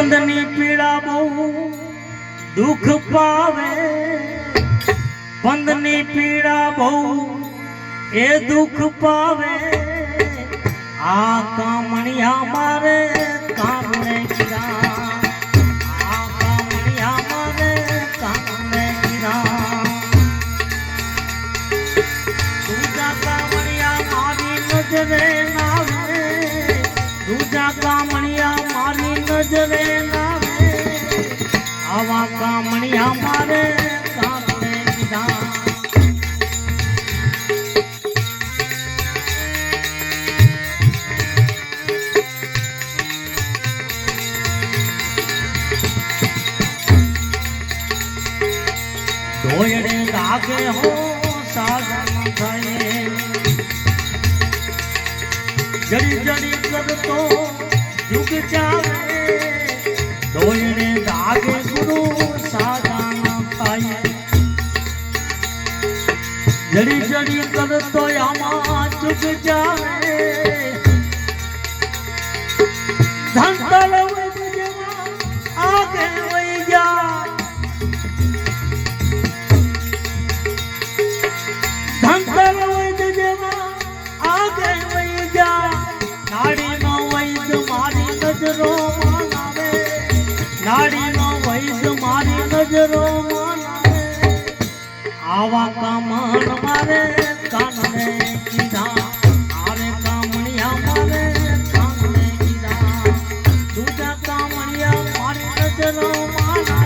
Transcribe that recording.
બંધની પીડા બહુ દુઃખ પાવે. બંધની પીડા બહુ એ દુઃખ પાવે. આ કામણિયા મારે કામને ગીરા આ કામણિયા મારે કામને ગીરા દૂજા કામણિયા મારી નજરે નાવે દૂજા કામણિયા નજરે નાવે આવા કામણિયા મારે સાગર થાય. જડી જડી કરતો યુગ ચાલે ધોયડે લાગે ગુરુ સાદાના થાય જડી જડી કરતો આમાં ચૂક ચાલે નાડીનો વૈશ મારી નજરો આવા કામણ મારે કાનને કીધા. આરે કામણિયા મારે કાનને કીધા. દૂજા કામણિયા મારી નજરો માનાવે